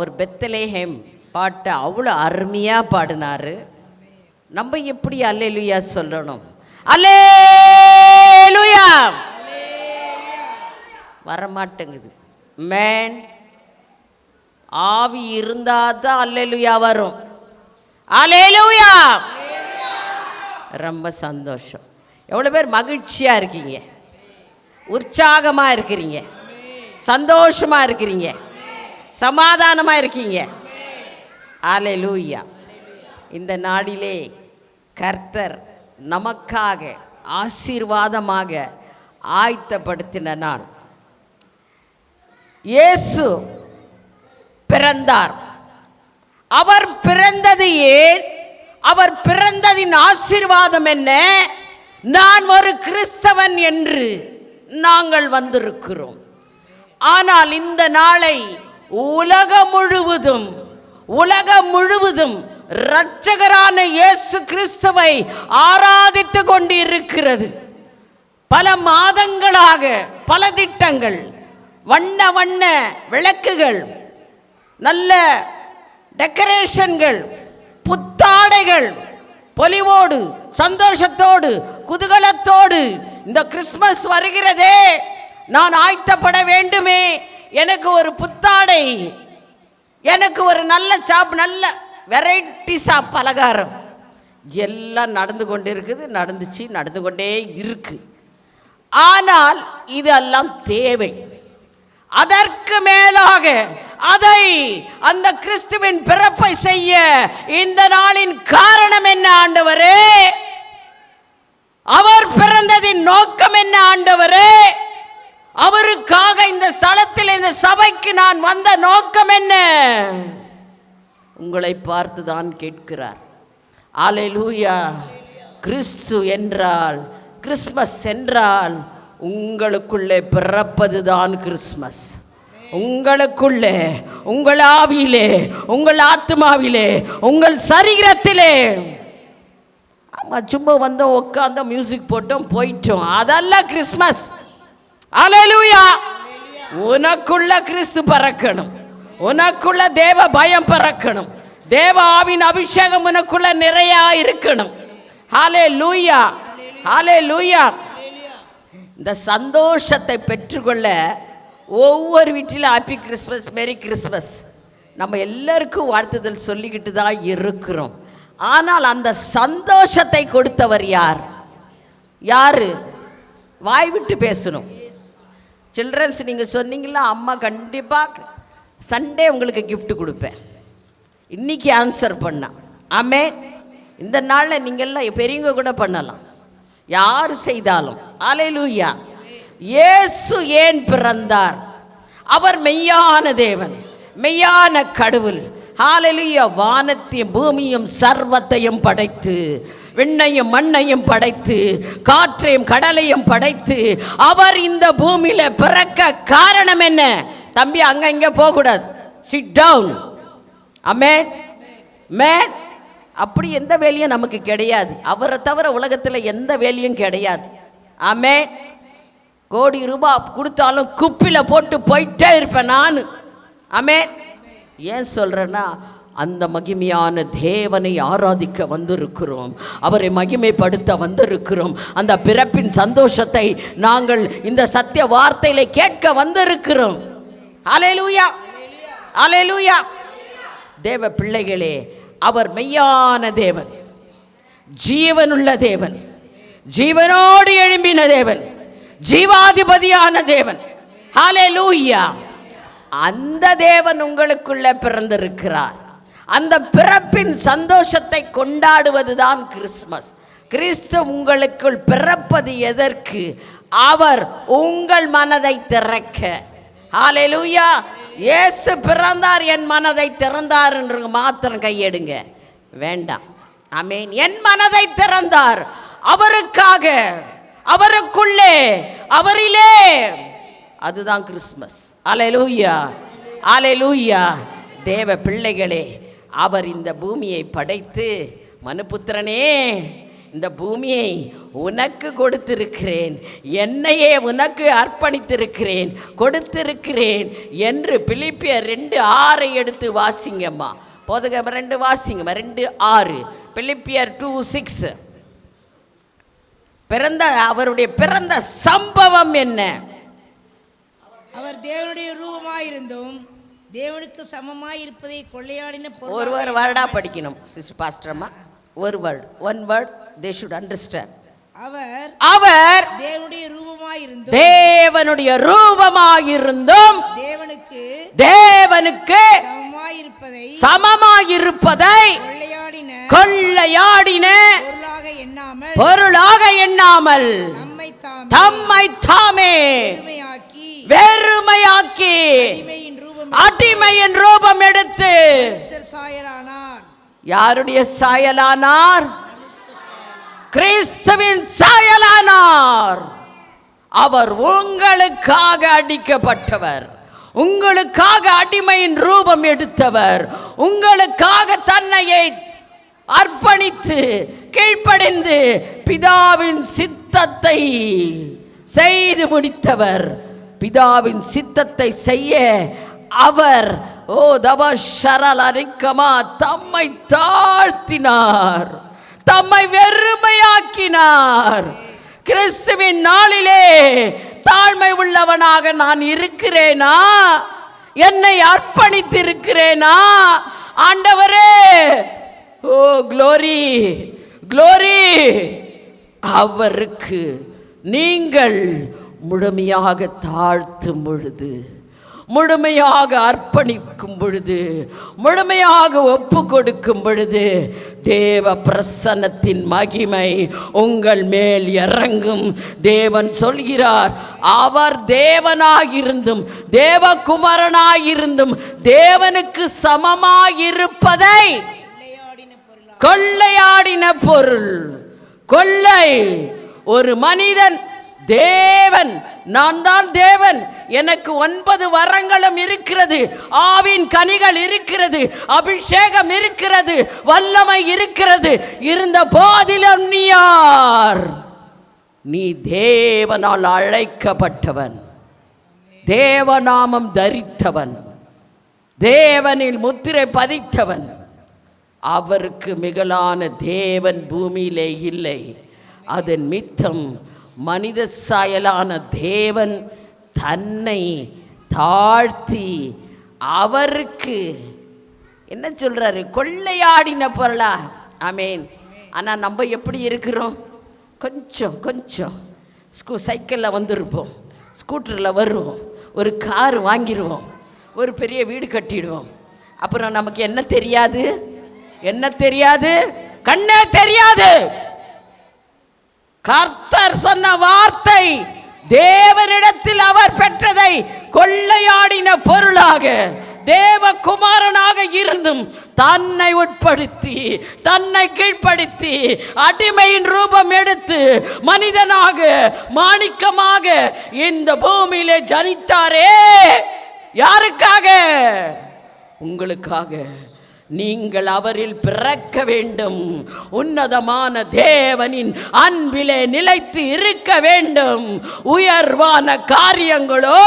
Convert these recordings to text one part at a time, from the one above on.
ஒரு பெத்தலேஹேம் பாட்டை அவ்வளோ அருமையாக பாடினாரு. நம்ம எப்படி அல்லேலுயா சொல்லணும்? அல்லேலுயா! வரமாட்டேங்குது. மேன் ஆவி இருந்தால் தான் அல்லேலுயா வரும். அலேலுயா ரொம்ப சந்தோஷம். எவ்வளோ பேர் மகிழ்ச்சியாக இருக்கீங்க. உற்சாகமாக இருக்கிறீங்க. சந்தோஷமாக இருக்கிறீங்க. சமாதானமாக இருக்கீங்க அல்லேலூயா இந்த நாடிலே கர்த்தர் நமக்காக ஆசீர்வாதமாக ஆயத்தப்படுத்தின நாள். இயேசு பிறந்தார். அவர் பிறந்தது ஏன்? அவர் பிறந்ததின் ஆசீர்வாதம் என்ன? நான் ஒரு கிறிஸ்தவன் என்று நாங்கள் வந்திருக்கிறோம். ஆனால் இந்த நாளை உலகம் முழுவதும் உலகம் முழுவதும் இரட்சகரான இயேசு கிறிஸ்துவை ஆராதித்து கொண்டிருக்கிறது. பல மாதங்களாக பல திட்டங்கள் வண்ண வண்ண விளக்குகள் நல்ல டெக்கரேஷன்கள் புத்தாடைகள் பொலிவோடு சந்தோஷத்தோடு குதூகலத்தோடு இந்த கிறிஸ்மஸ் வருகிறதே. நான் ஆய்த்தப்பட வேண்டுமே. எனக்கு ஒரு புத்தாடை எனக்கு ஒரு நல்ல சாப் நல்ல வெரைட்டி சாப் பலகாரம். எல்லாம் நடந்து கொண்டு இருக்குது நடந்துச்சு நடந்து கொண்டே இருக்கு. ஆனால் இதெல்லாம் தேவை. அதற்கு மேலாக அதை அந்த கிறிஸ்துவின் பிறப்பை செய்ய இந்த நாளின் காரணம் என்ன ஆண்டவரே? அவர் பிறந்ததின் நோக்கம் என்ன ஆண்டவரே அவருக்காக இந்த ஸ்தலத்தில் இந்த சபைக்கு நான் வந்த நோக்கம் என்ன? உங்களை பார்த்து தான் கேட்கிறார். ஆலை லூயா கிறிஸ்து என்றால் கிறிஸ்மஸ் என்றால் உங்களுக்குள்ளே பிறப்பது தான் கிறிஸ்மஸ். உங்களுக்குள்ளே உங்கள் ஆவியிலே உங்கள் ஆத்மாவிலே உங்கள் சரீரத்திலே. ஆமாம் சும்மா வந்தோம் உட்காந்தோம் மியூசிக் போட்டோம் போயிட்டோம். அதெல்லாம் கிறிஸ்மஸ். அலலூயா உனக்குள்ள கிறிஸ்து பறக்கணும். உனக்குள்ள தேவ பயம் பறக்கணும். தேவ ஆவின் அபிஷேகம் உனக்குள்ள நிறையா இருக்கணும். ஹாலே லூயா ஹாலே லூயா இந்த சந்தோஷத்தை பெற்றுக்கொள்ள ஒவ்வொரு வீட்டிலும் ஹாப்பி கிறிஸ்மஸ் மேரி கிறிஸ்மஸ் நம்ம எல்லாருக்கும் வாழ்த்துதல் சொல்லிக்கிட்டு தான் இருக்கிறோம். ஆனால் அந்த சந்தோஷத்தை கொடுத்தவர் யார்? யாரு? வாய் விட்டு பேசணும். சில்ட்ரன்ஸ் நீங்கள் சொன்னீங்களா அம்மா கண்டிப்பாக சண்டே உங்களுக்கு கிஃப்ட் கொடுப்பேன். இன்றைக்கி ஆன்சர் பண்ணால் ஆமே. இந்த நாளில் நீங்கள்லாம் பெரியவங்க கூட பண்ணலாம். யார் செய்தாலும். ஆலையிலூயா இயேசு ஏன் பிறந்தார்? அவர் மெய்யான தேவன் மெய்யான கடவுள். ஹாலலியா வானத்தையும் பூமியும் சர்வத்தையும் படைத்து விண்ணையும் மண்ணையும் படைத்து காற்றையும் கடலையும் படைத்து அவர் இந்த பூமியில பிறக்க காரணம் என்ன? தம்பி அங்க இங்க போகக்கூடாது. சிட் டவுன் அம்மே மேன் அப்படி எந்த வேலையும் நமக்கு கிடையாது. அவரை தவிர உலகத்தில் எந்த வேலையும் கிடையாது. ஆமே கோடி ரூபாய் கொடுத்தாலும் குப்பில போட்டு போயிட்டே இருப்பேன் நான். ஆமே ஏன் சொல்கிறேன்னா அந்த மகிமையான தேவனை ஆராதிக்க வந்திருக்கிறோம். அவரை மகிமைப்படுத்த வந்திருக்கிறோம். அந்த பிறப்பின் சந்தோஷத்தை நாங்கள் இந்த சத்திய வார்த்தையில கேட்க வந்திருக்கிறோம். அலையலூயா அலையலூயா தேவ பிள்ளைகளே அவர் மெய்யான தேவன். ஜீவனுள்ள தேவன். ஜீவனோடு எழும்பின தேவன். ஜீவாதிபதியான தேவன். ஹalleluya அந்த தேவன் உங்களுக்குள்ள பிறந்திருக்கிறார். அந்த பிறப்பின் சந்தோஷத்தை கொண்டாடுவதுதான் கிறிஸ்மஸ் கிறிஸ்து உங்களுக்குள் பிறப்பது எதற்கு? அவர் உங்கள் மனதை திறக்க. ஹalleluya இயேசு பிறந்தார் என் மனதை திறந்தார் என்று மாத்திரம் கையெடுங்க. வேண்டாம். ஆமென் என் மனதை திறந்தார். அவருக்காக அவருக்குள்ளே அவரிலே. அதுதான் கிறிஸ்மஸ் அலையலூயா அலையலூயா தேவ பிள்ளைகளே அவர் இந்த பூமியை படைத்து மனுபுத்திரனே இந்த பூமியை உனக்கு கொடுத்திருக்கிறேன். என்னையே உனக்கு அர்ப்பணித்திருக்கிறேன். கொடுத்திருக்கிறேன் என்று பிலிப்பியர் ரெண்டு ஆறை எடுத்து வாசிங்கம்மா. போதுக ரெண்டு வாசிங்கம்மா. ரெண்டு ஆறு. பிலிப்பியர் டூ சிக்ஸ். பிறந்த அவருடைய பிறந்த சம்பவம் என்ன? அவர் தேவனுடைய ரூபமாயிருந்தும் தேவனுக்கு சமமாய் இருப்பதை கொள்ளையாடின ஒரு ஒரு வேர்டா படிக்கணும் சிஸ் பாஸ்டர்மா ஒரு word one word they should understand அவர் அவர் தேவனுடைய ரூபமாயிருந்தும் தேவனுடைய ரூபமாயிருந்தும் தேவனுக்கு தேவனுக்கு சமமாயிருப்பதை சமமாயிருப்பதை கொள்ளையாடின கொள்ளையாடின பொருளாக எண்ணாமல் பொருளாக எண்ணாமல் நம்மை தாம் தம்மை தாமே வெறுமையாக்கி அடிமையின் ரூபம் எடுத்து யாருடைய சாயலானார்? கிறிஸ்துவின் சாயலானார். அவர் உங்களுக்காக அடிக்கப்பட்டவர். உங்களுக்காக அடிமையின் ரூபம் எடுத்தவர். உங்களுக்காக தன்னையை அர்ப்பணித்து கீழ்ப்படிந்து பிதாவின் சித்தத்தை செய்து முடித்தவர். பிதாவின் சித்தத்தை செய்ய அவர் ஓ தப ஷரல் அரிக்கமா தம்மை தாழ்த்தினார் தம்மை வெறுமையாக்கினார். கிறிஸ்துவின் நாளிலே தாழ்மை உள்ளவனாக நான் இருக்கிறேனா? என்னை அர்ப்பணித்திருக்கிறேனா? ஆண்டவரே ஓ க்ளோரி க்ளோரி அவருக்கு நீங்கள் முழுமையாக தாழ்த்தும் பொழுது முழுமையாக அர்ப்பணிக்கும் பொழுது முழுமையாக ஒப்பு கொடுக்கும் பொழுது தேவ பிரசன்னத்தின் மகிமை உங்கள் மேல் இறங்கும். தேவன் சொல்கிறார் அவர் தேவனாயிருந்தும் தேவகுமரனாயிருந்தும் தேவனுக்கு சமமாயிருப்பதை கொள்ளையாடின கொள்ளையாடின பொருள். கொள்ளை ஒரு மனிதன் தேவன் நான் தான் தேவன். எனக்கு ஒன்பது வரங்களும் இருக்கிறது. ஆவின் கனிகள் இருக்கிறது. அபிஷேகம் இருக்கிறது. வல்லமை இருக்கிறது. இருந்த போதிலும் நீ யார்? நீ தேவனால் அழைக்கப்பட்டவன். தேவநாமம் தரித்தவன். தேவனில் முத்திரை பதித்தவன். அவருக்கு மிகலான தேவன் பூமியிலே இல்லை. அதன் மித்தம் மனித சாயலான தேவன் தன்னை தாழ்த்தி அவருக்கு என்ன சொல்கிறாரு கொள்ளையாடின பொருளா ஆமேன். ஆனால் நம்ம எப்படி இருக்கிறோம்? கொஞ்சம் கொஞ்சம். ஸ்கூ சைக்கிளில் வந்திருப்போம். ஸ்கூட்டரில் வருவோம். ஒரு கார் வாங்கிடுவோம் ஒரு பெரிய வீடு கட்டிடுவோம். அப்புறம் நமக்கு என்ன தெரியாது? என்ன தெரியாது? கண்ணே தெரியாது. கர்த்தர் சொன்ன வார்த்தை தேவனிடத்தில் அவர் பெற்றதை கொள்ளையாடின பொருளாக தேவகுமாரனாக இருந்தும் தன்னை உட்படுத்தி தன்னை கீழ்ப்படுத்தி அடிமையின் ரூபம் எடுத்து மனிதனாக மாணிக்கமாக இந்த பூமியிலே ஜனித்தாரே. யாருக்காக? உங்களுக்காக. நீங்கள் அவரில் பிறக்க வேண்டும். உன்னதமான தேவனின் அன்பிலே நிலைத்து இருக்க வேண்டும். உயர்வான காரியங்களோ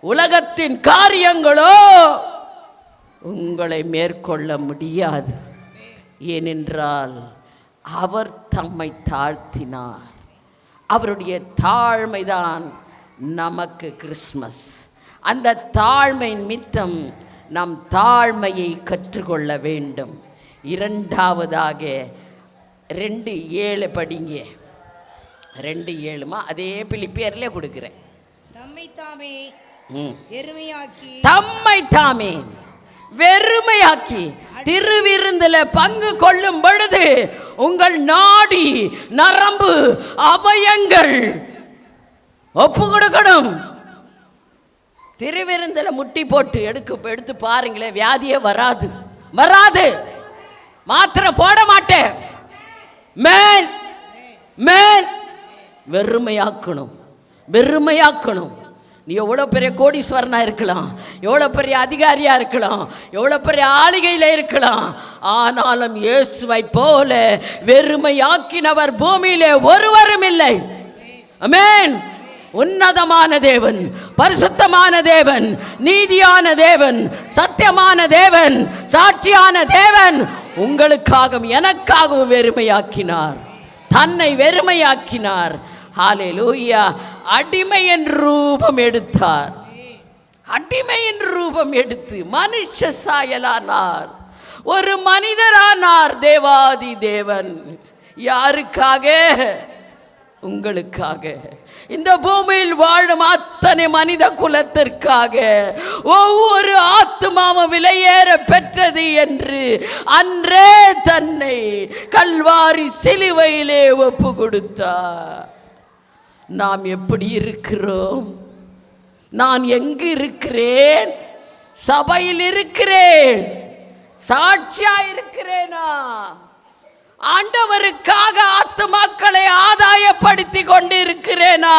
உலகத்தின் காரியங்களோ உங்களை மேற்கொள்ள முடியாது. ஏனென்றால் அவர் தம்மை தாழ்த்தினார். அவருடைய தாழ்மைதான் நமக்கு கிறிஸ்மஸ் அந்த தாழ்மை நிமித்தம் நம் தாழ்மையை கற்றுக்கொள்ள வேண்டும். இரண்டாவதாக ரெண்டு ஏழு படிங்க. ரெண்டு ஏழுமா? அதே பிலிப்பியர்லே கொடுக்குறேன். தம்மை தாமே ம். எருமையாக்கி. தம்மை தாமே வெறுமையாக்கி திருவிருந்துல பங்கு கொள்ளும் பொழுது உங்கள் நாடி நரம்பு அவயங்கள் ஒப்பு கொடுக்கணும் திருவிருந்தில் முட்டி போட்டு எடுக்க எடுத்து பாருங்களேன் வியாதியே வராது. வராது. மாத்திரை போட மாட்டேன். மேன் மேல். வெறுமையாக்கணும். வெறுமையாக்கணும். நீ எவ்வளோ பெரிய கோடீஸ்வரனாக இருக்கலாம். எவ்வளோ பெரிய அதிகாரியாக இருக்கலாம். எவ்வளோ பெரிய ஆளிகையில் இருக்கலாம். ஆனாலும் இயேசுவை போல வெறுமையாக்கினவர் பூமியிலே ஒருவரும் இல்லை. அமேன் உன்னதமான தேவன் பரிசுத்தமான தேவன் நீதியான தேவன் சத்தியமான தேவன் சாட்சியான தேவன் உங்களுக்காகவும் எனக்காகவும் வெறுமையாக்கினார். தன்னை வெறுமையாக்கினார். ஹாலே ஹalleluya. அடிமையின் ரூபம் எடுத்தார். அடிமையின் ரூபம் எடுத்து மனுஷ சாயலானார். ஒரு மனிதரானார் தேவாதி தேவன். யாருக்காக? உங்களுக்காக. இந்த பூமியில் வாழும் அத்தனை மனித குலத்திற்காக ஒவ்வொரு ஆத்மாவும் விலையேற பெற்றது என்று அன்றே தன்னை கல்வாரி சிலுவையிலே ஒப்பு கொடுத்தார். நாம் எப்படி இருக்கிறோம்? நான் எங்கு இருக்கிறேன்? சபையில் இருக்கிறேன். சாட்சியா இருக்கிறேனா? ஆண்டவருக்காக ஆத்துமாக்களை ஆதாயப்படுத்தி கொண்டிருக்கிறேனா?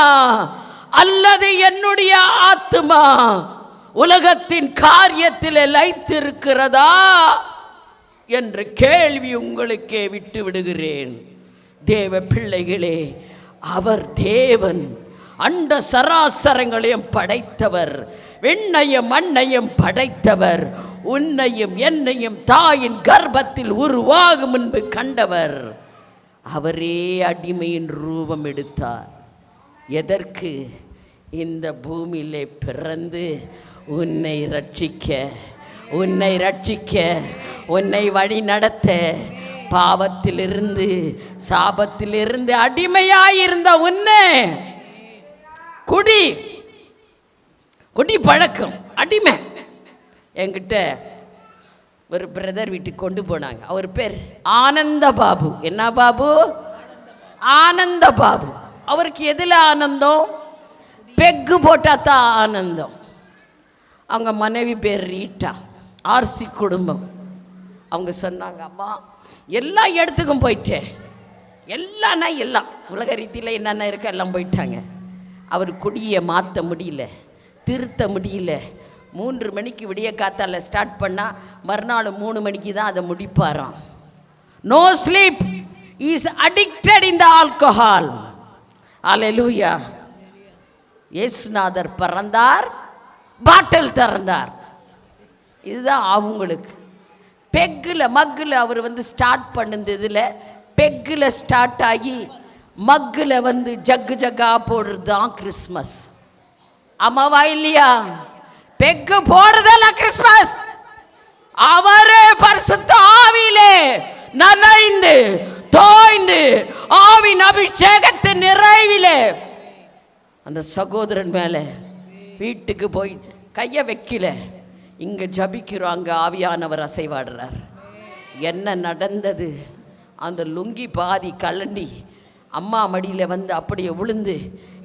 அல்லது என்னுடைய ஆத்துமா உலகத்தின் காரியத்தில் லைத்திருக்கிறதா? என்ற கேள்வி உங்களுக்கே விட்டு விடுகிறேன் தேவ பிள்ளைகளே அவர் தேவன். அண்ட சராசரங்களையும் படைத்தவர். விண்ணையும் மண்ணையும் படைத்தவர். உன்னையும் என்னையும் தாயின் கர்ப்பத்தில் உருவாகும் முன்பு கண்டவர். அவரே அடிமையின் ரூபம் எடுத்தார். எதற்கு? இந்த பூமியிலே பிறந்து உன்னை ரட்சிக்க உன்னை ரட்சிக்க உன்னை வழி நடத்த பாவத்திலிருந்து சாபத்திலிருந்து அடிமையாயிருந்த உன்னை. குடி குடி பழக்கம் அடிமை. என்கிட்ட ஒரு பிரதர் வீட்டுக்கு கொண்டு போனாங்க. அவர் பேர் ஆனந்த பாபு என்ன பாபு? ஆனந்த பாபு அவருக்கு எதில் ஆனந்தம்? பெக்கு போட்டால் தான் ஆனந்தம். அவங்க மனைவி பேர் ரீட்டா. ஆர்சி குடும்பம். அவங்க சொன்னாங்க அம்மா எல்லா இடத்துக்கும் போயிட்டேன். எல்லாம்னா எல்லாம். உலக ரீதியில் என்னென்ன இருக்கோ எல்லாம் போயிட்டாங்க. அவர் குடியை மாற்ற முடியல திருத்த முடியல மூன்று மணிக்கு விடிய காத்தால ஸ்டார்ட் பண்ணால் மறுநாள் மூணு மணிக்கு தான் அதை முடிப்பாராம். No sleep is addicted in the alcohol hallelujah இயேசுநாதர் பிறந்தார் பாட்டில் திறந்தார். இதுதான் அவங்களுக்கு. பெக்கில் மக்கில் அவர் வந்து ஸ்டார்ட் பண்ணுந்ததில் பெக்கில் ஸ்டார்ட் ஆகி மக்கில் வந்து ஜக்கு ஜக்கா போடுறது தான் கிறிஸ்மஸ் ஆமாவா இல்லையா? பெக்கு போடுறதெல்லாம் கிறிஸ்மஸ் அவரே பரிசுத்த ஆவியிலே நனைந்து தோய்ந்து ஆவின் அபிஷேகத்தின் நிறைவிலே. அந்த சகோதரன் மேலே வீட்டுக்கு போய் கையை வைக்கல. இங்கே ஜபிக்கிறோம் அங்கே ஆவியானவர் அசைவாடுறார். என்ன நடந்தது? அந்த லுங்கி பாதி கலண்டி அம்மா மடியில் வந்து அப்படியே விழுந்து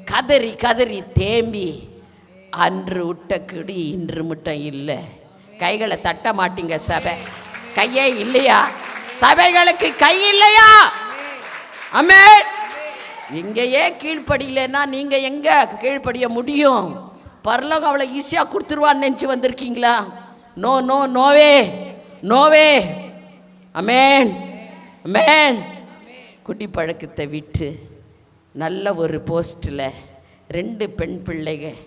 கதறி கதறி தேம்பி அன்று விட்ட கிடி இன்று மட்டும் இல்லை. கைகளை தட்ட மாட்டீங்க சபை. கையே இல்லையா? சபைகளுக்கு கை இல்லையா? அம்மே இங்கேயே கீழ்ப்படியிலன்னா நீங்கள் எங்கே கீழ்ப்படிய முடியும்? பரலோகம் அவ்வளோ ஈஸியாக கொடுத்துருவான்னு நினச்சி வந்திருக்கீங்களா? No no நோவே நோவே. அமேன் அமேன் குட்டி பழக்கத்தை விட்டு நல்ல ஒரு போஸ்ட்டில் ரெண்டு பெண் பிள்ளைகள்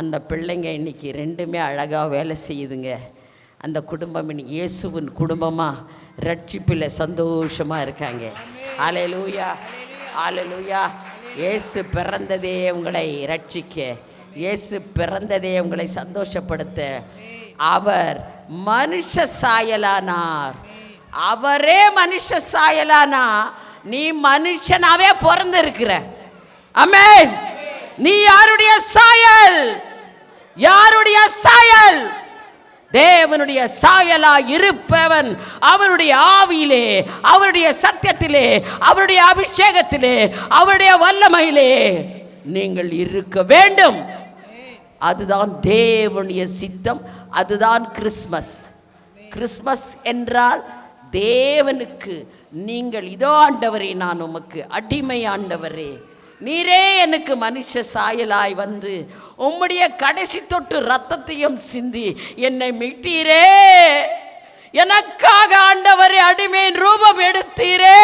அந்த பிள்ளைங்க இன்னைக்கு ரெண்டுமே அழகாக வேலை செய்யுதுங்க. அந்த குடும்பம் இன்னைக்கு இயேசுவின் குடும்பமாக ரட்சிப்பில் சந்தோஷமாக இருக்காங்க. ஆலையிலூயா லூயா இயேசு பிறந்ததே உங்களை ரட்சிக்க. இயேசு பிறந்ததே உங்களை சந்தோஷப்படுத்த. அவர் மனுஷ சாயலானார். அவரே மனுஷ சாயலானா நீ மனுஷனாவே பிறந்திருக்கிற. அமேன் நீ யாருடைய சாயல்? யாருடைய சாயல்? தேவனுடைய சாயலா இருப்பவன் அவருடைய ஆவியிலே அவருடைய சத்தியத்திலே அவருடைய அபிஷேகத்திலே அவருடைய வல்லமையிலே நீங்கள் இருக்க வேண்டும். அதுதான் தேவனுடைய சித்தம் அதுதான் கிறிஸ்மஸ். கிறிஸ்மஸ் என்றால் தேவனுக்கு நீங்கள் இதோ ஆண்டவரே நான் உமக்கு அடிமை ஆண்டவரே நீரே எனக்கு மனுஷ சாயலாய் வந்து உம்முடைய கடைசி தொட்டு ரத்தத்தையும் சிந்தி என்னை மீட்டீரே. எனக்காக ஆண்டவரை அடிமையின் ரூபம் எடுத்தீரே.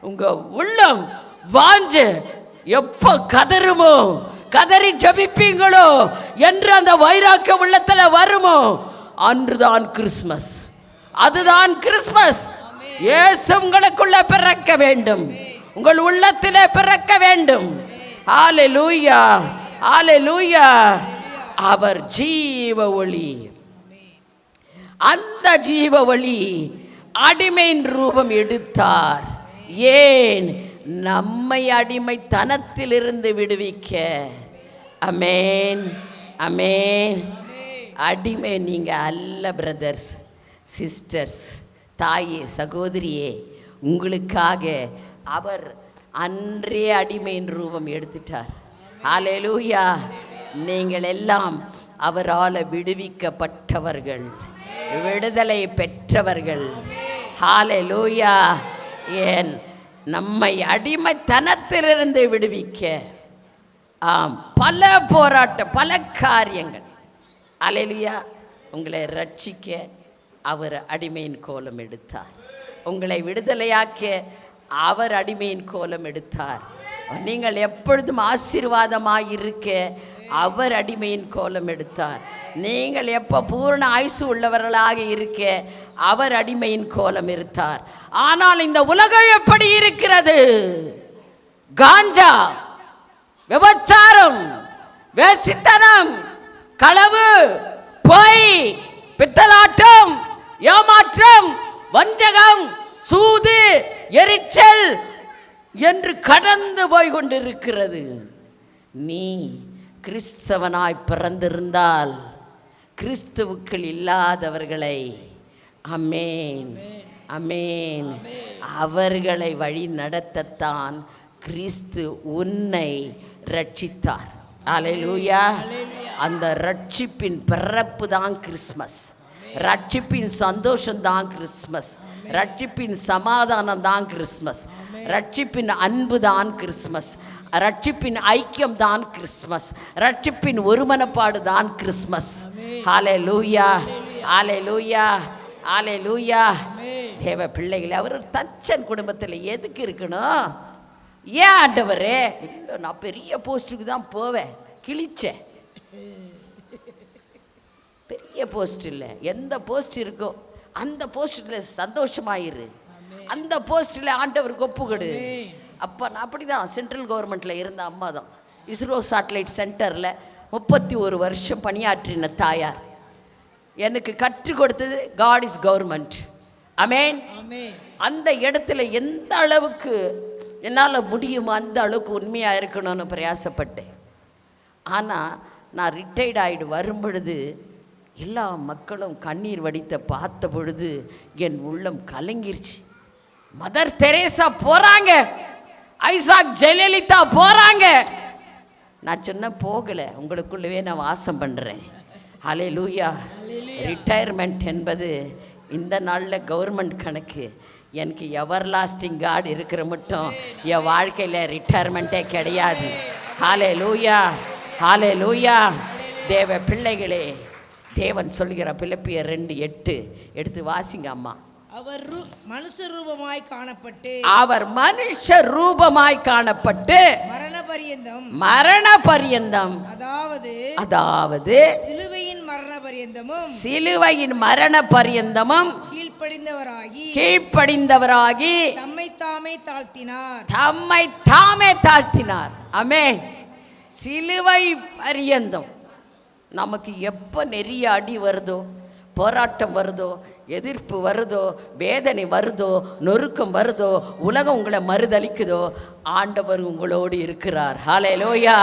உங்க உள்ளம் வாஞ்ச எப்ப கதறுமோ கதறி ஜபிப்பீங்களோ என்று அந்த வைராக்கிய உள்ளத்துல வருமோ அன்றுதான் கிறிஸ்மஸ். அதுதான் கிறிஸ்மஸ். இயேசு உங்களுக்குள்ள பிறக்க வேண்டும். உங்கள் உள்ளத்திலே பிறக்க வேண்டும். ஆலே லூயா ஆலே லூயா அவர் ஜீவ ஒளி. அந்த ஜீவ ஒளி அடிமையின் ரூபம் எடுத்தார். ஏன்? நம்மை அடிமைத்தனத்திலிருந்து விடுவிக்க. அமேன் அமேன் அடிமை நீங்கள் அல்ல பிரதர்ஸ் சிஸ்டர்ஸ் தாயே சகோதரியே உங்களுக்காக அவர் அன்றே அடிமையின் ரூபம் எடுத்துட்டார். ஹalleluya. நீங்கள் எல்லாம் அவரால் விடுவிக்கப்பட்டவர்கள் விடுதலை பெற்றவர்கள். ஹalleluya. ஏன்? நம்மை அடிமைத்தனத்திலிருந்து விடுவிக்க. ஆம் பல போராட்ட பல காரியங்கள். அலையிலியா உங்களை ரட்சிக்க அவர் அடிமையின் கோலம் எடுத்தார். உங்களை விடுதலையாக்க அவர் அடிமையின் கோலம் எடுத்தார். நீங்கள் எப்பொழுதும் ஆசீர்வாதமாக இருக்க அவர் அடிமையின் கோலம் எடுத்தார். நீங்கள் எப்போ பூர்ண ஆயுசு உள்ளவர்களாக இருக்க அவர் அடிமையின் கோலம் எடுத்தார். ஆனால் இந்த உலகம் எப்படி இருக்கிறது? காஞ்சா விபச்சாரம் வேசித்தனம் களவு பொய் பித்தலாட்டம் ஏமாற்றம் வஞ்சகம் சூது எரிச்சல் என்று கடந்து போய் கொண்டிருக்கிறது நீ கிறிஸ்தவனாய் பிறந்திருந்தால் கிறிஸ்துவுக்கள் இல்லாதவர்களை அமேன் அமேன். அவர்களை வழி நடத்தத்தான் கிறிஸ்து உன்னை ரட்சித்தார் அலையூயா அந்த ரட்சிப்பின் பிறப்பு தான் கிறிஸ்மஸ் ரட்சிப்பின் சந்தோஷம்தான் கிறிஸ்மஸ் ரட்சிப்பின் சமாதானம் தான் கிறிஸ்மஸ். ரட்சிப்பின் அன்பு தான் கிறிஸ்மஸ். ரட்சிப்பின் ஐக்கியம் தான் கிறிஸ்மஸ். ரட்சிப்பின் ஒருமனப்பாடு தான் கிறிஸ்மஸ். ஹாலே லூயா ஆலே லூயா ஆலே லூயா தேவ பிள்ளைகளே அவர் தச்சன் குடும்பத்தில் எதுக்கு இருக்கணும்? ஏன் ஆண்டவரே? இல்லை நான் பெரிய போஸ்ட்டுக்கு தான் போவேன். கிழிச்சேன். பெரிய போஸ்ட் இல்லை. எந்த போஸ்ட் இருக்கோ? அந்த போஸ்ட்டில் சந்தோஷமாயிரு. அந்த போஸ்ட்டில் ஆண்டவருக்கு ஒப்புக்கொடு அப்போ நான் அப்படி தான் சென்ட்ரல் கவர்மெண்ட்டில் இருந்த அம்மா தான். இஸ்ரோ சேட்டலைட் சென்டரில் முப்பத்தி ஒரு வருஷம் பணியாற்றின தாயார். எனக்கு கற்றுக் கொடுத்தது காட் இஸ் கவர்மெண்ட் அமேன் அந்த இடத்துல எந்த அளவுக்கு என்னால் முடியுமோ அந்த அளவுக்கு உண்மையாக இருக்கணும்னு பிரயாசப்பட்டேன். ஆனால் நான் ரிட்டையர்ட் ஆகிடு வரும் பொழுது எல்லா மக்களும் கண்ணீர் வடித்த பார்த்த பொழுது என் உள்ளம் கலங்கிருச்சு. மதர் தெரேசா போகிறாங்க ஐசாக் ஜெயலலிதா போகிறாங்க நான் சொன்ன போகலை உங்களுக்குள்ளவே நான் வாசம் பண்ணுறேன் ஹலே லூயா ரிட்டையர்மெண்ட் என்பது இந்த நாளில் கவர்மெண்ட் கணக்கு. எனக்கு எவர் லாஸ்டிங் கார்டு இருக்கிற மட்டும் என் வாழ்க்கையில் ரிட்டையர்மெண்ட்டே கிடையாது. ஹாலே லூயா ஹாலே லூயா தேவ பிள்ளைகளே தேவன் சொல்கிற பிலிப்பியர் ரெண்டு எட்டு எடுத்து வாசிங்க அம்மா. அவர் மனுஷ ரூபமாய் காணப்பட்டு அவர் மனுஷ ரூபமாய் காணப்பட்டு மரண பரியந்தம் மரண பரியந்தம் அதாவது அதாவது சிலுவையின் மரண பரியந்தமும் சிலுவையின் மரண பரியந்தமும் கீழ்ப்படிந்தவராகி கீழ்ப்படிந்தவராகி தம்மை தாமே தாழ்த்தினார். தம்மை தாமே தாழ்த்தினார். அமேன் சிலுவை பரியந்தம். நமக்கு எப்போ நெறிய அடி வருதோ போராட்டம் வருதோ எதிர்ப்பு வருதோ வேதனை வருதோ நொறுக்கம் வருதோ உலகம் உங்களை மறுதளிக்குதோ ஆண்டவர் உங்களோடு இருக்கிறார். ஹாலே லோயா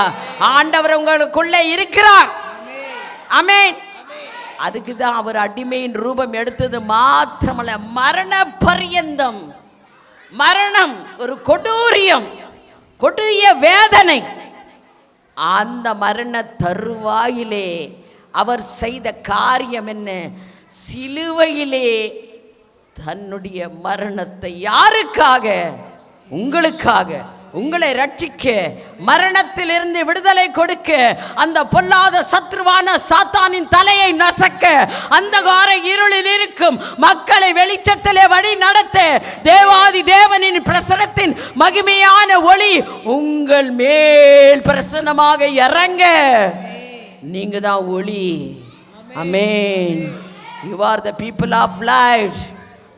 ஆண்டவர் உங்களுக்குள்ளே இருக்கிறார். அமேன் அதுக்கு தான் அவர் அடிமையின் ரூபம் எடுத்தது மாத்திரமல்ல மரண பரியந்தம் மரணம் ஒரு கொடூரியம் கொடிய வேதனை. அந்த மரண தருவாயிலே அவர் செய்த காரியம் என்ன? சிலுவையிலே தன்னுடைய மரணத்தை யாருக்காக? உங்களுக்காக. உங்களை ரட்சிக்க மரணத்திலிருந்து விடுதலை கொடுக்க அந்த பொல்லாத சத்ருவான சாத்தானின் தலையை நசக்க அந்த கார இருளில் இருக்கும் மக்களை வெளிச்சத்திலே வழி நடத்த தேவாதி தேவனின் பிரசனத்தின் மகிமையான ஒளி உங்கள் மேல் பிரசனமாக இறங்க. நீங்க தான் ஒளி. Amen you are the people of life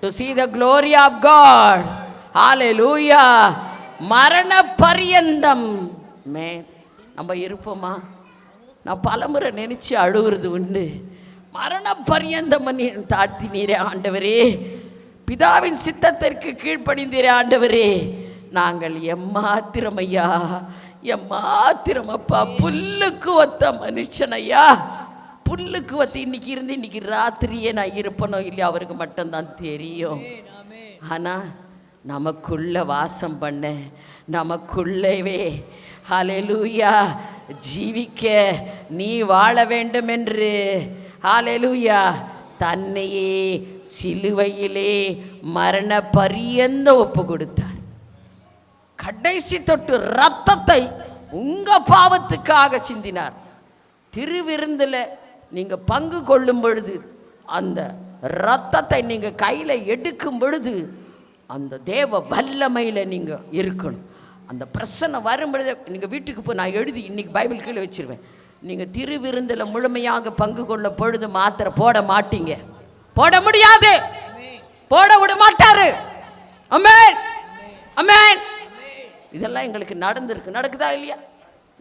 to see the glory glory God God. Hallelujah மரண பரியந்தம் மே நம்ம இருப்போமா? நான் பலமுறை நினச்சி அழுகுறது உண்டு. மரண பரியந்தம் தாழ்த்தினீரே ஆண்டவரே. பிதாவின் சித்தத்திற்கு கீழ்ப்படிந்தீரே ஆண்டவரே. நாங்கள் எம்மாத்திரம் ஐயா எம்மாத்திரம் அப்பா. புல்லுக்கு ஒத்த மனுஷனையா புல்லுக்கு ஒத்த இன்னைக்கு இருந்து இன்னைக்கு ராத்திரியே நான் இருப்பனோ இல்லையா அவருக்கு மட்டும்தான் தெரியும். ஆனா நமக்குள்ள வாசம் பண்ண நமக்குள்ளவே ஹலெலூயா ஜீவிக்க நீ வாழ வேண்டும் என்று ஹாலெலூயா தன்னையே சிலுவையிலே மரண பரியந்த ஒப்பு கொடுத்தார் கடைசி தொட்டு ரத்தத்தை உங்கள் பாவத்துக்காக சிந்தினார். திருவிருந்தில் நீங்கள் பங்கு கொள்ளும் பொழுது அந்த ரத்தத்தை நீங்கள் கையில் எடுக்கும் பொழுது அந்த தேவ வல்லமையில் நீங்கள் இருக்கணும். அந்த பிரச்சனை வரும்பொழுது நீங்கள் வீட்டுக்கு போய் நான் எழுதி இன்றைக்கி பைபிள் கீழே வச்சுருவேன். நீங்கள் திருவிருந்தில் முழுமையாக பங்கு கொள்ள பொழுது மாத்திரை போட மாட்டீங்க. போட முடியாது. போட விட மாட்டாரு. அமேன் அமேன் இதெல்லாம் எங்களுக்கு நடந்திருக்கு. நடக்குதா இல்லையா?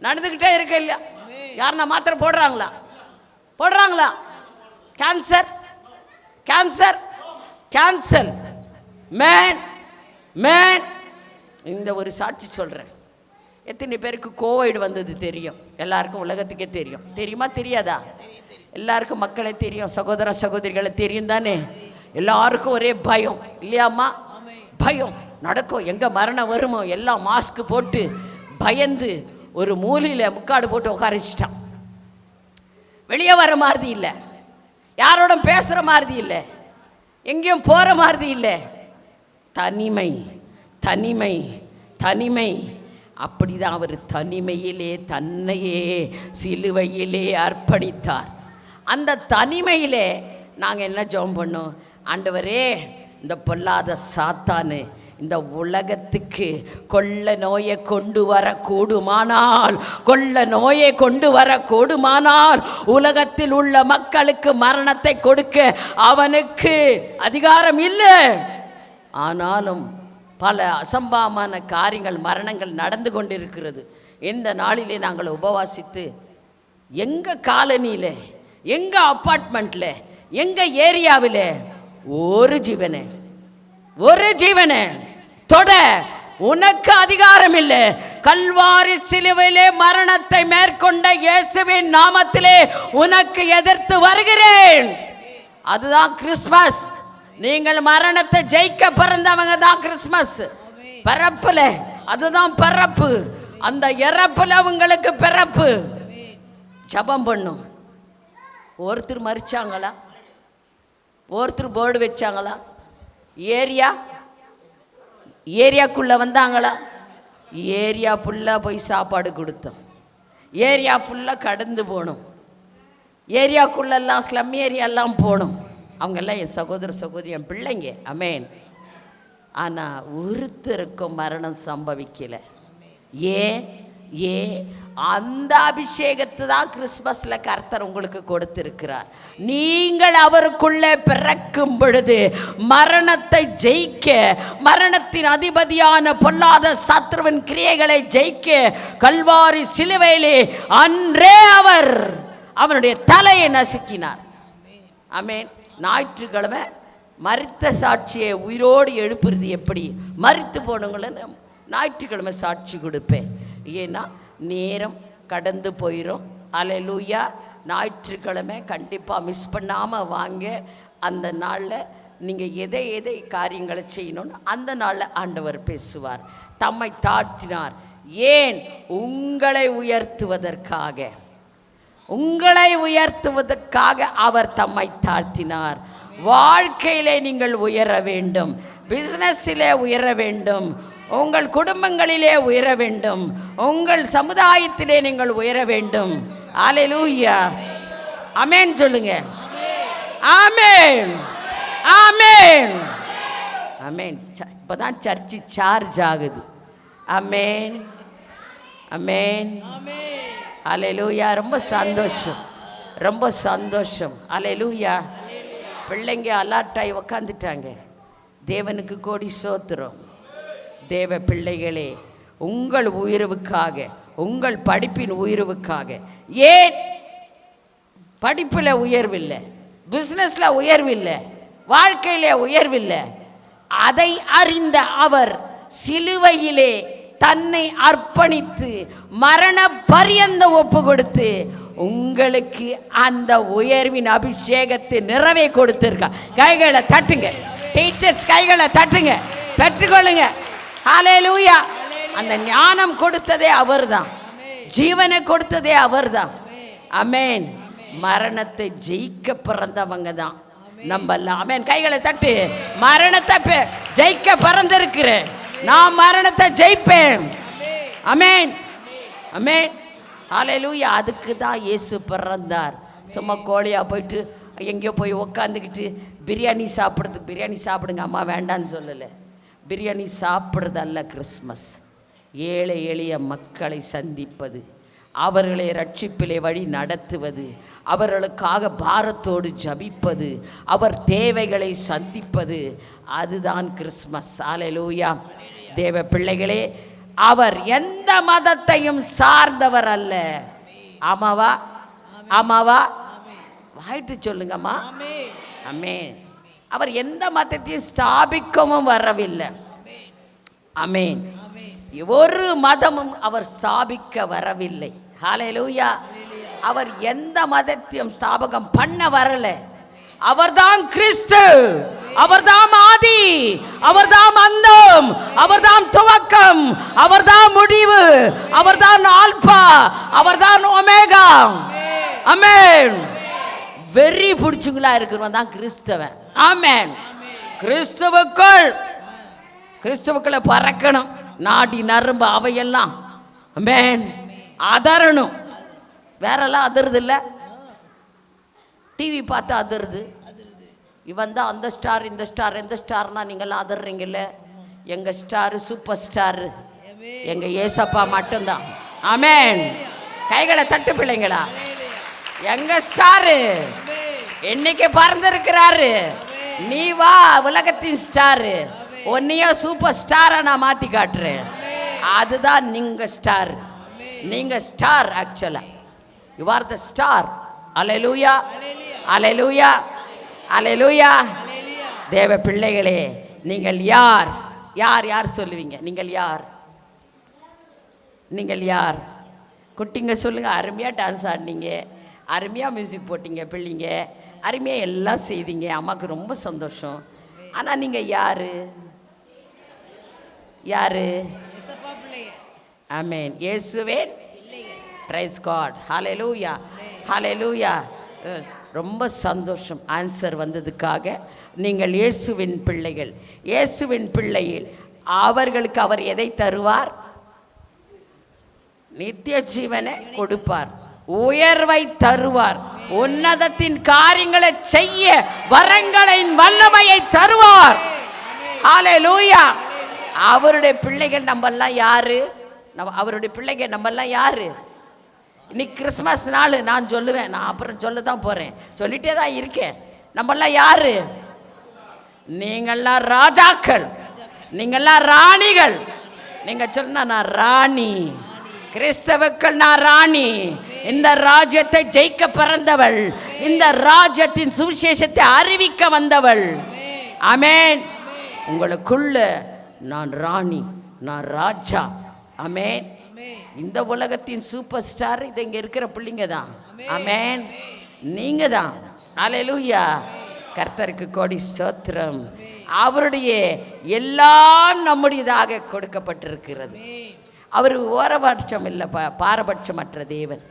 நடந்துக்கிட்டே இருக்க இல்லையா? யாருன்னா மாத்திரை போடுறாங்களா? போடுறாங்களா? Cancer cancer cancel man man இந்த ஒரு சாட்சி சொல்கிறேன் எத்தனை பேருக்கு கோவிட் வந்தது தெரியும். எல்லாருக்கும் உலகத்துக்கே தெரியும். தெரியுமா தெரியாதா? எல்லாருக்கும் மக்களை தெரியும். சகோதர சகோதரிகளை தெரியும் தானே? எல்லாருக்கும் ஒரே பயம். இல்லையாம்மா? பயம். நடக்கும். எங்கே மரணம் வருமோ? எல்லாம் மாஸ்க் போட்டு பயந்து ஒரு மூலையில் முக்காடு போட்டு உட்காரிச்சிட்டான் வெளியே வர மாதிரி இல்லை. யாரோட பேசுகிற மாதிரி இல்லை. எங்கேயும் போகிற மாதிரி இல்லை. தனிமை தனிமை தனிமை. அப்படிதான் அவர் தனிமையிலே தன்னையே சிலுவையிலே அர்ப்பணித்தார். அந்த தனிமையிலே நாங்கள் என்ன ஜெபம் பண்ணோம்? ஆண்டவரே இந்த பொல்லாத சாத்தானு இந்த உலகத்துக்கு கொள்ள நோயை கொண்டு வர கூடுமானால் கொள்ள நோயை கொண்டு வர கூடுமானால் உலகத்தில் உள்ள மக்களுக்கு மரணத்தை கொடுக்க அவனுக்கு அதிகாரம் இல்லை. ஆனாலும் பல அசம்பாமான காரியங்கள் மரணங்கள் நடந்து கொண்டிருக்கிறது. இந்த நாளிலே நாங்கள் உபவாசித்து எங்கள் காலனியில் எங்கள் அப்பார்ட்மெண்ட்டில் எங்கள் ஏரியாவில் ஒரு ஜீவனை ஒரு ஜீவனை தொட உனக்கு அதிகாரம் இல்லை கல்வாரி சிலுவையிலே மரணத்தை மேற்கொண்ட இயேசுவின் நாமத்திலே உனக்கு எதிர்த்து வருகிறேன். அதுதான் கிறிஸ்மஸ் நீங்கள் மரணத்தை ஜெயிக்க பிறந்தவங்க தான் கிறிஸ்மஸ். பிறப்புல அதுதான் பிறப்பு. அந்த இறப்புல உங்களுக்கு பிறப்பு. ஜபம் பண்ணும். ஒருத்தர் மறிச்சாங்களா ஒருத்தர் போர்டு வச்சாங்களா? ஏரியா? ஏரியாக்குள்ளே வந்தாங்களா? ஏரியா ஃபுல்லாக போய் சாப்பாடு கொடுத்தோம். ஏரியா ஃபுல்லாக கடந்து போகணும் ஏரியாக்குள்ளெல்லாம் ஸ்லம் ஏரியாலாம் போகணும் அவங்கெல்லாம் என் சகோதர சகோதரி என் பிள்ளைங்க. அமேன் ஆனால் ஒருத்தருக்கும் மரணம் சம்பவிக்கலை. ஏன்? ஏன்? அந்த அபிஷேகத்தை தான் கிறிஸ்மஸில் கர்த்தர் உங்களுக்கு கொடுத்திருக்கிறார். நீங்கள் அவருக்குள்ளே பிறக்கும் பொழுது மரணத்தை ஜெயிக்க மரணத்தின் அதிபதியான பொல்லாத சத்ருவின் கிரியைகளை ஜெயிக்க கல்வாரி சிலுவையிலே அன்றே அவர் அவனுடைய தலையை நசுக்கினார். அமேன் ஞாயிற்றுக்கிழமை மரித்த சாட்சியை உயிரோடு எழுப்புறது எப்படி? மரித்து போனவங்களன்னு ஞாயிற்றுக்கிழமை சாட்சி கொடுப்பேன். ஏன்னா நேரம் கடந்து போயிடும் அலையலூயா. ஞாயிற்றுக்கிழமை கண்டிப்பாக மிஸ் பண்ணாமல் வாங்க. அந்த நாளில் நீங்கள் எதை எதை காரியங்களை செய்யணும்னு அந்த நாளில் ஆண்டவர் பேசுவார். தம்மை தாழ்த்தினார். ஏன்? உங்களை உயர்த்துவதற்காக. உங்களை உயர்த்துவதற்காக அவர் தம்மை தாழ்த்தினார். வாழ்க்கையிலே நீங்கள் உயர வேண்டும். பிஸ்னஸிலே உயர வேண்டும். உங்கள் குடும்பங்களிலே உயர வேண்டும். உங்கள் சமுதாயத்திலே நீங்கள் உயர வேண்டும். அல்லேலூயா அமேன் சொல்லுங்க. ஆமேன் ஆமேன் அமேன் இப்போ தான் சர்ச்சு சார்ஜ் ஆகுது. அமேன் அமேன் அலையலூயா ரொம்ப சந்தோஷம். ரொம்ப சந்தோஷம். அலையலூயா பிள்ளைங்க அலர்ட்டாகி உக்காந்துட்டாங்க. தேவனுக்கு கோடி சோத்துறோம் தேவ பிள்ளைகளே உங்கள் உயர்வுக்காக உங்கள் படிப்பின் உயர்வுக்காக ஏன்? படிப்பில் உயர்வில்லை. பிஸ்னஸில் உயர்வில்லை. வாழ்க்கையில் உயர்வில்லை. அதை அறிந்த அவர் சிலுவையிலே தன்னை அர்ப்பணித்து மரண பரியந்த ஒப்பு கொடுத்து உங்களுக்கு அந்த உயர்வின் அபிஷேகத்தை நிறைவே கொடுத்துருக்கா. கைகளை தட்டுங்க. டீச்சர்ஸ் கைகளை தட்டுங்க. பெற்றுக்கொள்ளுங்க. லூயா அந்த ஞானம் கொடுத்ததே அவர் தான் ஜீவனை கொடுத்ததே அவர் தான் அமேன் மரணத்தை ஜெயிக்க பிறந்தவங்க தான் நம்ம அமேன் கைகளை தட்டு. மரணத்தை ஜெயிக்க பிறந்திருக்கிறேன். நான் மரணத்தை ஜெயிப்பேன். அமேன் அமேன் ஆலையிலூயா அதுக்கு தான் இயேசு பிறந்தார். சும்மா கோழியாக போயிட்டு எங்கேயோ போய் உக்காந்துக்கிட்டு பிரியாணி சாப்பிட்றதுக்கு பிரியாணி சாப்பிடுங்க அம்மா வேண்டான்னு சொல்லலை. பிரியாணி சாப்பிட்றதல்ல கிறிஸ்மஸ். ஏழை எளிய மக்களை சந்திப்பது. அவர்களை ரட்சிப்பிலே வழி நடத்துவது அவர்களுக்காக பாரத்தோடு ஜபிப்பது அவர் தேவைகளை சந்திப்பது அதுதான் கிறிஸ்மஸ் ஆலையிலூயா தேவ பிள்ளைகளே அவர் எந்த மதத்தையும் சார்ந்தவர் அல்ல. ஆமாவா? ஆமாவா? வாயிட்டு சொல்லுங்கம்மா. அம்மே அவர் எந்த மதத்தையும் ஸ்தாபிக்கவும் வரவில்லை. அமேன் ஒரு மதமும் அவர் ஸ்தாபிக்க வரவில்லை. ஹalleluya. அவர் எந்த மதத்தையும் ஸ்தாபகம் பண்ண வரல. அவர்தான் கிறிஸ்து. அவர்தாம் ஆதி. அவர்தாம் அந்தம். அவர்தாம் துவக்கம். அவர்தான் முடிவு. அவர்தான் ஆல்பா. அவர்தான் ஒமேகா. அமேன் வெறி பிடிச்சுங்களா இருக்கிறவன் தான் கிறிஸ்தவன். ஆமேன். கிறிஸ்துவுக்குள். கிறிஸ்துவுக்குள்ள பறக்கணும். நாடி நரம்பு அவையெல்லாம். அமேன் அதறணும் வேறெல்லாம் அதிருது இல்லை டிவி பார்த்து அதிருது. இவன் தான் அந்த ஸ்டார் இந்த ஸ்டார் எந்த ஸ்டார்னா நீங்கள்லாம் அதறீங்கல்ல எங்கள் ஸ்டாரு சூப்பர் ஸ்டாரு. எங்கள் ஏசப்பா மட்டும்தான். ஆமேன். கைகளை தட்டு பிள்ளைங்களா. எங்க ஸ்டாரு? என்னைக்கு பறந்துருக்கிறாரு? நீ வா உலகத்தின் ஸ்டாரு. உன்னையும் சூப்பர் ஸ்டாரை நான் மாற்றி காட்டுறேன். அதுதான் நீங்கள் ஸ்டார். நீங்கள் ஸ்டார் ஆக்சுவலாக you are the star hallelujah hallelujah hallelujah தேவ பிள்ளைகளே நீங்கள் யார்? யார் யார் சொல்லுவீங்க? நீங்கள் யார்? நீங்கள் யார்? குட்டிங்க சொல்லுங்கள் அருமையாக டான்ஸ் ஆடினீங்க அருமையாக மியூசிக் போட்டீங்க பிள்ளைங்க அருமையாக எல்லாம் செய்தீங்க. அம்மாவுக்கு ரொம்ப சந்தோஷம். ஆனால் நீங்கள் யார்? யார்? அமேன் இயேசுவேன் பிரைஸ் காட் லூயா ஹalleluya லூயா ரொம்ப சந்தோஷம் ஆன்சர் வந்ததுக்காக. நீங்கள் இயேசுவின் பிள்ளைகள். இயேசுவின் பிள்ளையில் அவர்களுக்கு அவர் எதை தருவார்? நித்திய ஜீவனை கொடுப்பார். உயர்வை தருவார். உன்னதத்தின் காரியங்களை செய்ய வரங்களின் வல்லமையை தருவார். ஹalleluya அவருடைய பிள்ளைகள் நம்மெல்லாம் யாரு? நம்ம அவருடைய பிள்ளைகள் நம்மெல்லாம் யார்? இன்னைக்கு கிறிஸ்மஸ் நாள் நான் சொல்லுவேன். நான் அப்புறம் சொல்ல தான் போகிறேன் சொல்லிட்டே தான் இருக்கேன். நம்மெல்லாம் யார்? நீங்கள்லாம் ராஜாக்கள். நீங்கள்லாம் ராணிகள். நீங்கள் சொன்னால் நான் ராணி. கிறிஸ்தவுக்கள் நான் ராணி. இந்த ராஜ்யத்தை ஜெயிக்க பிறந்தவள். இந்த ராஜ்யத்தின் சுவிசேஷத்தை அறிவிக்க வந்தவள். அமேன் உங்களுக்குள்ள நான் ராணி நான் ராஜா. ஆமென் இந்த உலகத்தின் சூப்பர் ஸ்டார் இது இங்க இருக்கிற பிள்ளைங்க தான். ஆமென் நீங்க தான். அலையலூயா கர்த்தருக்கு கோடி ஸ்தோத்திரம். அவருடைய எல்லாம் நம்முடையதாக கொடுக்கப்பட்டிருக்கிறது. அவர் ஓரபட்சம் இல்லை ப பாரபட்சமற்ற தேவன்.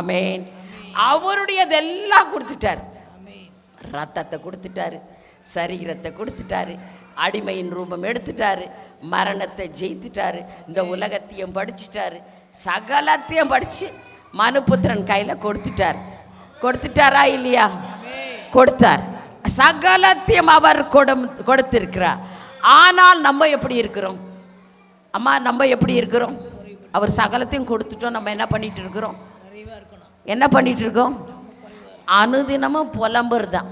அமேன் அவருடையதெல்லாம் கொடுத்துட்டார். ரத்தத்தை கொடுத்துட்டாரு சரீரத்தை கொடுத்துட்டாரு அடிமையின் ரூபம் எடுத்துட்டாரு மரணத்தை ஜெயித்துட்டாரு. இந்த உலகத்தையும் படிச்சுட்டாரு. சகலத்தையும் படித்து மனுபுத்திரன் கையில் கொடுத்துட்டார். கொடுத்துட்டாரா இல்லையா? கொடுத்தார். சகலத்தையும் அவர் கொடும் கொடுத்திருக்கிறார். ஆனால் நம்ம எப்படி இருக்கிறோம்? அம்மா நம்ம எப்படி இருக்கிறோம்? அவர் சகலத்தையும் கொடுத்துட்டோம். நம்ம என்ன பண்ணிகிட்டு இருக்கிறோம்? என்ன பண்ணிகிட்டு இருக்கோம்? அனுதினமும் புலம்புறது தான்